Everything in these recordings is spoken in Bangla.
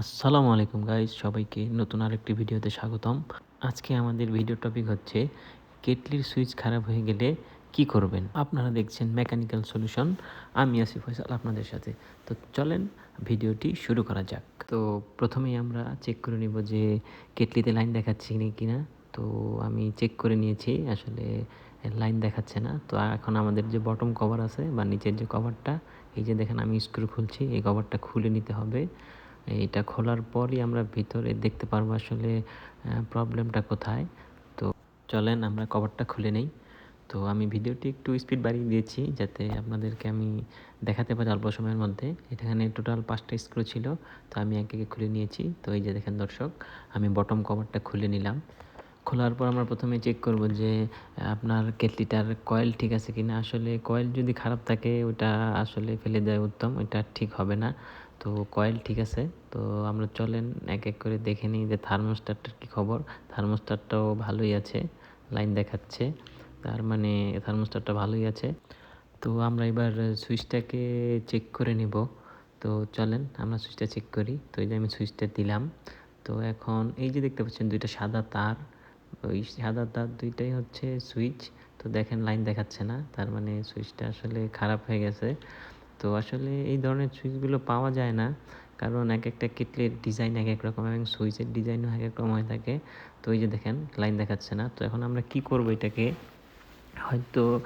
আসসালামু আলাইকুম গাইজ সবাইকে নতুন আরেকটি ভিডিওতে স্বাগতম। আজকে আমাদের ভিডিও টপিক হচ্ছে কেটলির সুইচ খারাপ হয়ে গেলে কি করবেন? আপনারা দেখছেন মেকানিক্যাল সলিউশন আমি আসিফ ফয়সাল আপনাদের সাথে। তো চলেন ভিডিওটি শুরু করা যাক। তো প্রথমেই আমরা চেক করে নিব যে কেটলিতে লাইন দেখাচ্ছে কি না তো আমি চেক করে নিয়েছি, আসলে লাইন দেখাচ্ছে না। তো এখন আমাদের যে বটম কভার আছে বা নিচের যে কভারটা এই যে দেখেন আমি স্ক্রু খুলছি, এই কভারটা খুলে নিতে হবে। এটা খোলার পরই আমরা ভিতরে দেখতে পারব আসলে প্রবলেমটা কোথায়। তো চলেন আমরা কভারটা খুলে নেই। তো আমি ভিডিওটি একটু স্পিড বাড়িয়ে দিয়েছি যাতে আপনাদেরকে আমি দেখাতে পারি অল্প সময়ের মধ্যে। এখানে টোটাল পাঁচটা স্ক্রু ছিল, তো আমি একে একে খুলে নিয়েছি। তো এই যে দেখেন দর্শক, আমি বটম কভারটা খুলে নিলাম। খোলার পর আমরা প্রথমে চেক করব যে আপনার কেটলিটার কয়েল ঠিক আছে কি না আসলে কয়েল যদি খারাপ থাকে, ওটা আসলে ফেলে দেওয়া উত্তম, ওটা ঠিক হবে না। তো কয়েল ঠিক আছে। তো আমরা চলেন এক এক করে দেখে নিই যে থার্মোস্টারটার কী খবর। থার্মোস্টারটাও ভালোই আছে, লাইন দেখাচ্ছে। তার মানে থার্মোস্টারটা ভালোই আছে। তো আমরা এবার সুইচটাকে চেক করে নিব। তো চলেন আমরা সুইচটা চেক করি। তো এই যে আমি সুইচটা দিলাম। তো এখন এই যে দেখতে পাচ্ছেন দুইটা সাদা তার, ওই সাদা তার দুইটাই হচ্ছে সুইচ। তো দেখেন লাইন দেখাচ্ছে না, তার মানে সুইচটা আসলে খারাপ হয়ে গেছে। তো আসলে এই ধরনের সুইচগুলো পাওয়া যায় না। কারণ এক একটা কেটলের ডিজাইন এক এক রকম এবং সুইচের ডিজাইনও এক এক রকম হয়ে থাকে। তো এই যে দেখেন, লাইন দেখাচ্ছে না। তো এখন আমরা কি করব এটাকে? হয়তো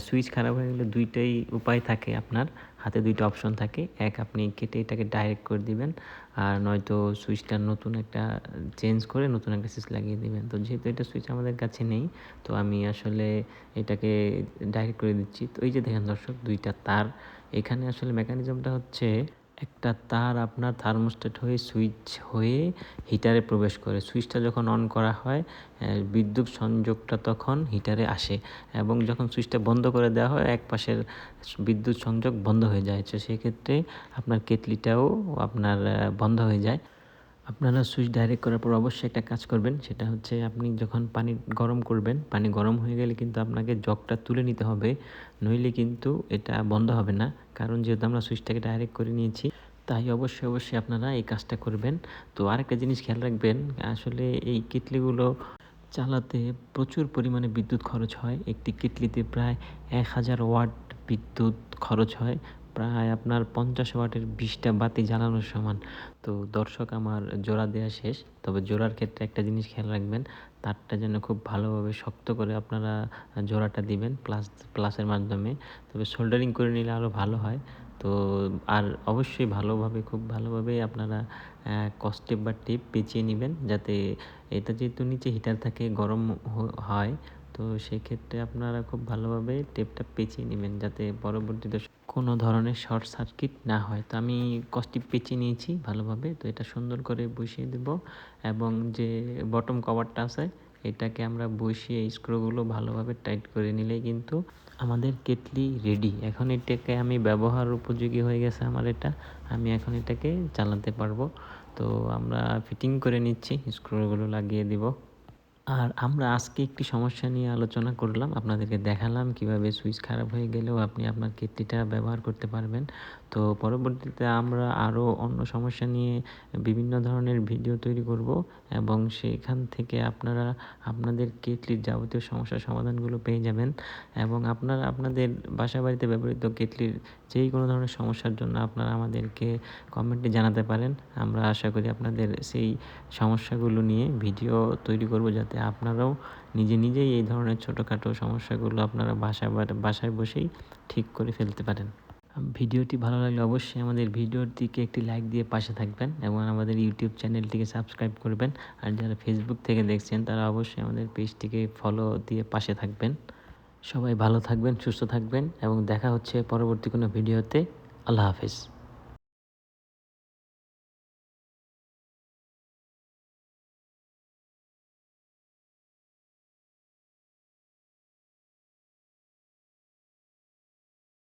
সুইচ খারাপ হয়ে গেলে দুইটাই উপায় থাকে আপনার। হাতে দুইটা অপশন থাকে। এক, আপনি কেটে এটাকে ডাইরেক্ট করে দিবেন। আর নয়তো সুইচটা নতুন একটা চেঞ্জ করে নতুন একটা সুইচ লাগিয়ে দিবেন। তো যেহেতু এটা সুইচ আমাদের কাছে নেই, তো আমি আসলে এটাকে ডাইরেক্ট করে দিচ্ছি। তো এই যে দেখেন দর্শক, দুইটা তার এখানে আসলে মেকানিজমটা হচ্ছে একটা তার আপনার থার্মোস্টেট হয়ে সুইচ হয়ে হিটারে প্রবেশ করে। সুইচটা যখন অন করা হয় বিদ্যুৎ সংযোগটা তখন হিটারে আসে এবং যখন সুইচটা বন্ধ করে দেওয়া হয়, এক পাশের বিদ্যুৎ সংযোগ বন্ধ হয়ে যায়। তো সেক্ষেত্রে আপনার কেটলিটাও আপনার বন্ধ হয়ে যায়। আপনারা সুইচ ডাইরেক্ট করার পর অবশ্যই একটা কাজ করবেন, সেটা হচ্ছে আপনি যখন পানি গরম করবেন, পানি গরম হয়ে গেলে কিন্তু আপনাকে জগটা তুলে নিতে হবে, নইলে কিন্তু এটা বন্ধ হবে না। কারণ যেহেতু আমরা সুইচটাকে ডাইরেক্ট করে নিয়েছি, তাই অবশ্যই অবশ্যই আপনারা এই কাজটা করবেন। তো আরেকটা জিনিস খেয়াল রাখবেন, আসলে এই কেটলিগুলো চালাতে প্রচুর পরিমাণে বিদ্যুৎ খরচ হয়। একটি কেটলিতে প্রায় এক হাজার ওয়াট বিদ্যুৎ খরচ হয়। প্রায় আপনার পঞ্চাশ ওয়াটের বিশটা বাতি জ্বালানোর সমান। তো দর্শক, আমার জোড়া দেওয়া শেষ। তবে জোড়ার ক্ষেত্রে একটা জিনিস খেয়াল রাখবেন, তারটা যেন খুব ভালোভাবে শক্ত করে আপনারা জোড়াটা দিবেন প্লাস প্লাসের মাধ্যমে। তবে সোল্ডারিং করে নিলে আরও ভালো হয়। তো আর অবশ্যই ভালোভাবে, খুব ভালোভাবে আপনারা কস্টেপ বা টেপ পেঁচিয়ে নেবেন যাতে এটা যেহেতু নিচে হিটার থাকে, গরম হয়, তো সেক্ষেত্রে আপনারা খুব ভালোভাবে টেপটা পেঁচিয়ে নেবেন যাতে পরবর্তীতে কোনো ধরনের শর্ট সার্কিট না হয়। তো আমি কস্টিপ পেঁচিয়ে নিয়েছি ভালোভাবে। তো এটা সুন্দর করে বসিয়ে দেব এবং যে বটম কভারটা আছে, এটাকে আমরা বসিয়ে স্ক্রুগুলো ভালোভাবে টাইট করে নিলেই কিন্তু আমাদের কেটলি রেডি এখন এটাকে আমি ব্যবহার উপযোগী হয়ে গেছে আমার এটা। আমি এখন এটাকে চালাতে পারব। তো আমরা ফিটিং করে নিচ্ছি স্ক্রুগুলো লাগিয়ে দিব। আর আমরা আজকে একটি সমস্যা নিয়ে আলোচনা করলাম, আপনাদেরকে দেখালাম কীভাবে সুইচ খারাপ হয়ে গেলেও আপনি আপনার কেটলিটা ব্যবহার করতে পারবেন। তো পরবর্তীতে আমরা আরও অন্য সমস্যা নিয়ে বিভিন্ন ধরনের ভিডিও তৈরি করব এবং সেখান থেকে আপনারা আপনাদের কেটলির যাবতীয় সমস্যার সমাধানগুলো পেয়ে যাবেন এবং আপনারা আপনাদের বাসা বাড়িতে ব্যবহৃত কেটলির যেই কোনো ধরনের সমস্যার জন্য আপনারা আমাদেরকে কমেন্টে জানাতে পারেন। আমরা আশা করি আপনাদের সেই সমস্যাগুলো নিয়ে ভিডিও তৈরি করব যাতে আপনারাও নিজে নিজেই এই ধরনের ছোটোখাটো সমস্যাগুলো আপনারা বাসা বাসায় বসেই ঠিক করে ফেলতে পারেন। ভিডিওটি ভালো লাগলে অবশ্যই আমাদের ভিডিওটিকে একটি লাইক দিয়ে পাশে থাকবেন এবং আমাদের ইউটিউব চ্যানেলটিকে সাবস্ক্রাইব করবেন। আর যারা ফেসবুক থেকে দেখছেন, তারা অবশ্যই আমাদের পেজটিকে ফলো দিয়ে পাশে থাকবেন। সবাই ভালো থাকবেন, সুস্থ থাকবেন এবং দেখা হচ্ছে পরবর্তী কোনো ভিডিওতে। আল্লাহ হাফেজ।